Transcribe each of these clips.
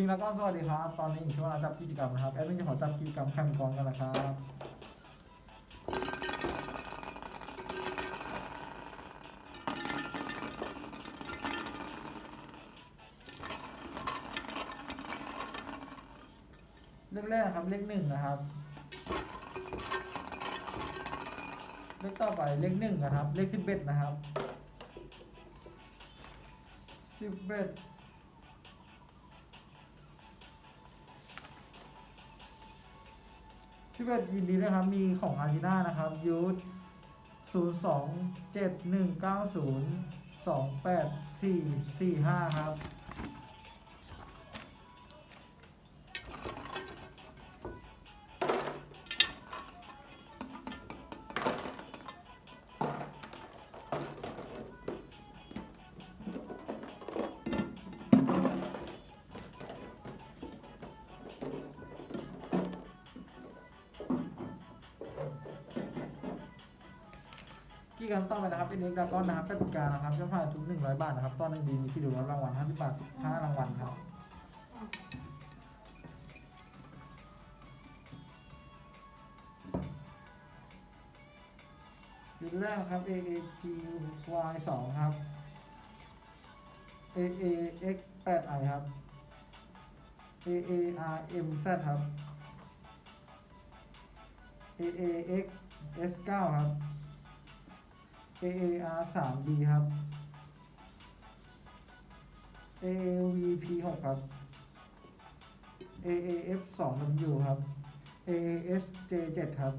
คิงแล้วก็สวัสดีครับ ตอนนี้อยู่ช่วงเวลาจับกิจกรรมนะครับแอดมินจะขอจับกิจกรรมแข่งกรกันนะครับเลขแรกครับเลขหนึ่งนะครับ เลขต่อไปเลขหนึ่งนะครับ เลขสิบเอ็ดนะครับสิบเอ็ด ชิบเอ็ดยินดีด้วยครับ มีของอาร์จิน่านะครับยูทศูนย์สองเจ็ดหนึ่งเก้าศูนย์สองแปดสี่สี่ห้าครับ กี่กรรมต่อไปนะครับเป็นเอกดากอนนะครับกติกานะครับจะผ่านทุกหนึ่งร้อยบาทนะครับตอนหนึ่งดีมีที่ดูรับรางวัลห้าสิบบาทห้ารางวัลครับดินแรกครับ A A G Y สองครับ A A X แปด I ครับ A A R M Z ครับ A A X S เก้าครับ AAR 3 D ครับ AAVP 6ครับ AAF 2 W ครับ AAS J 7ครับ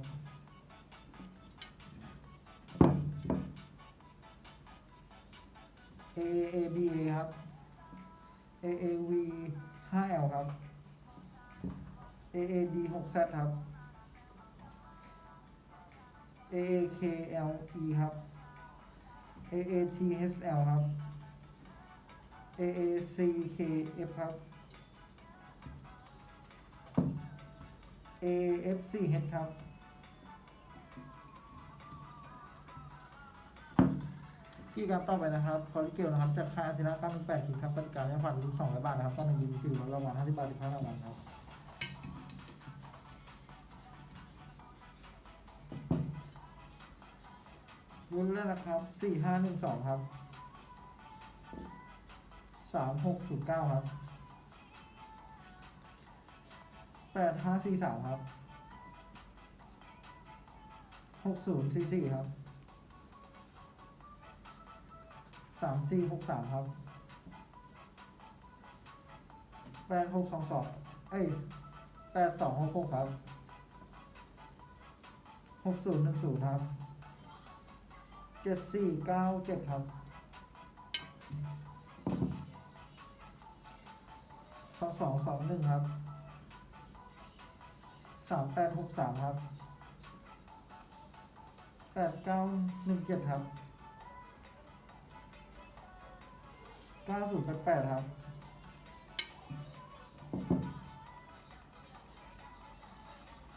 AABA ครับ AAV 5L ครับ AAD 6 Z ครับ AAKLE ครับ AATSL ครับ AACKF ครับ AFCH ครับที่การต่อไปนะครับ คอลิเกลนะครับ จากค่ายอาทิตย์ละ98ขิงครับปฏิการยังผ่านถึง200บาทนะครับตอนหนึ่งยินดีที่รางวัล50บบาท15รางวัลครับ รุ่นแรกนะครับสี่ห้าหนึ่งสองครับสามหกศูนย์เก้าครับแปดห้าสี่สามครับหกศูนย์สี่สี่ครับสามสี่หกสามครับแปดหกสองสองเอ้ยแปดสองหกหกครับหกศูนย์หนึ่งศูนย์ครับ เจ็ดสี่เก้าเจ็ดครับสองสองสองหนึ่งครับสามแปดหกสามครับแปดเก้าหนึ่งเจ็ดครับเก้าศูนย์แปดแปดครับ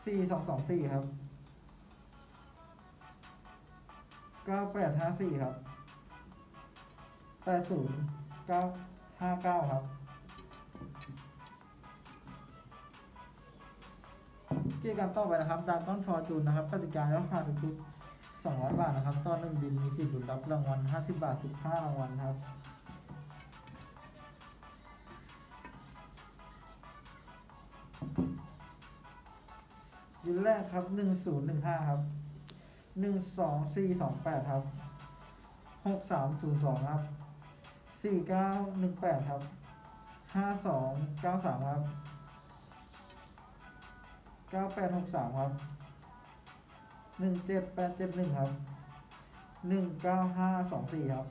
สี่สองสองสี่ครับ เก้าแปดห้าสี่ครับแปดศูนย์เก้าห้าเก้าครับ กิจกรรมต่อไปนะครับดาก้อนฟอร์จูนนะครับกติกาแล้วผ่านทุกๆ200บาทนะครับตอนหนึ่งบินมีสิทธิ์ลุ้นรับรางวัล50บบาท15รางวัลครับยินแรกครับ1015ครับ หนึ่งสองสี่สองแปดครับหกสามศูนย์สองครับสี่เก้าหนึ่งแปดครับห้าสองเก้าสามครับเก้าแปดหกสามครับหนึ่งเจ็ดแปดเจ็ดหนึ่งครับหนึ่งเก้าห้าสองสี่ครับ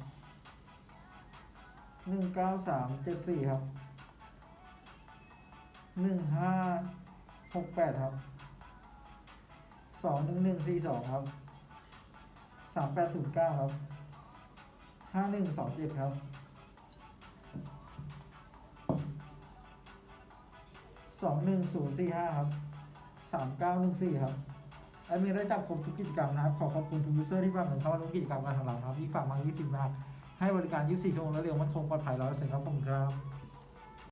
หนึ่งเก้าสามเจ็ดสี่ครับหนึ่งห้าหกแปดครับสองหนึ่งหนึ่งสี่สองครับ สามแปดศูนย์เก้าครับห้าหนึ่งสองเจ็ดครับสองหนึ่งศูนย์สี่ห้าครับสามเก้าหนึ่งสี่ครับแอดมินได้จับครบทุกกิจกรรมนะครับ ขอขอบคุณทุกยูเซอร์ที่ฝากเงินเข้ามาร่วมกิจกรรมกันของเราครับที่ฝากมา20บาทให้บริการ 24 ชั่วโมงและเร็วมั่นคงปลอดภัย100%ครับผมครับ